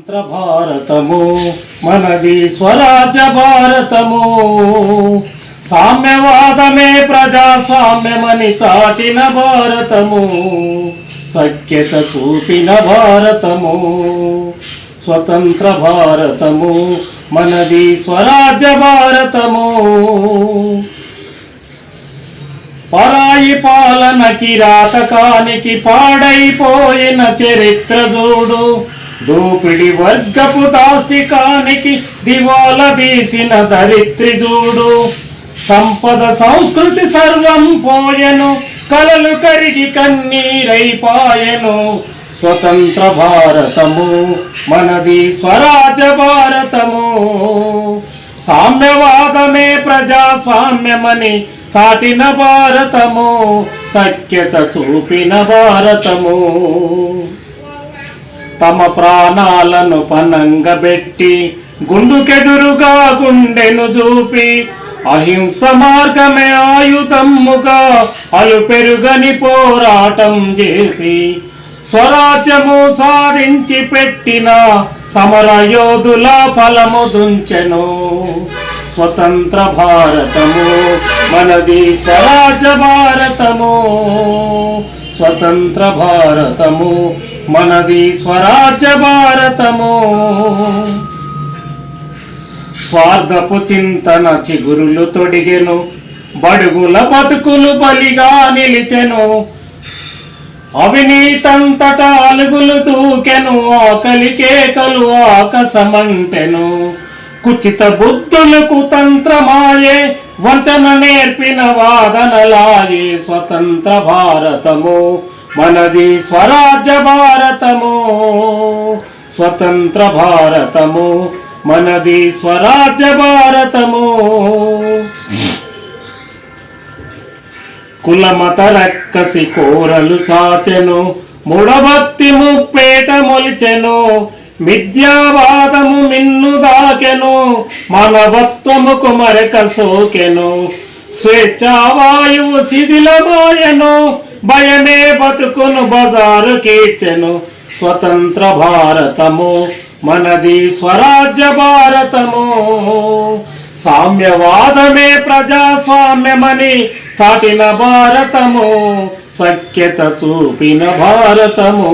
స్వతంత్ర భారతము మనది స్వరాజ్య భారతము సామ్యవాదమే ప్రజాస్వామ్యమని చాటిన భారతము సఖ్యత చూపిన భారతము. స్వతంత్ర భారతము మనది స్వరాజ్య భారతము పరాయి పాలన కిరాతకానికి పాడైపోయిన చరిత్ర చూడు. దోపిడి వర్గపు దాష్టికానికి దివాల తీసిన దరిత్రి చూడు. సంపద సంస్కృతి సర్వం పోయెను కలలు కరిగి కన్నీరైపాయెను స్వతంత్ర భారతము మనది స్వరాజ భారతము. సామ్యవాదమే ప్రజాస్వామ్యమని చాటిన భారతము సఖ్యత చూపిన భారతము. తమ ప్రాణాలను పనంగబెట్టి గుండుకెదురుగా గుండెను చూపి అహింస మార్గమే ఆయుధముగా అలుపెరుగని పోరాటం చేసి స్వరాజ్యము సాధించి పెట్టిన సమరయోధుల ఫలము దుంచెను. స్వతంత్ర భారతము మనది స్వరాజ్య భారతము. స్వతంత్ర భారతము మనది స్వరాజ్య భారతము. స్వార్థపు చింతన చిగురులు తొడిగెను బడుగుల బతుకులు బలిగా నిలిచెను. అవినీతంతట అలుగులు దూకెను ఆకలి కేకలు ఆకసమంటెను కుచిత బుద్ధులకు తంత్రమాయే వంచన నేర్పిన వాదనలాయే స్వతంత్ర భారతము. మనది స్వరాజ్య భారతము స్వతంత్ర భారతము. మనది స్వరాజ్య భారతము. కులమత రక్కసి కోరలు చాచెను ముడభక్తి ముప్పేట మొలిచెను. మిథ్యావాదము మిన్ను దాకెను మనవత్వము కుమరక సోకెను. స్వేచ్ఛావాయువు శిథిలమాయను భయమే బతుకును బజారు కీర్చెను. స్వతంత్ర భారతము మనది స్వరాజ్య భారతము. సామ్యవాదమే ప్రజాస్వామ్యమని చాటిన భారతము సఖ్యత చూపిన భారతము.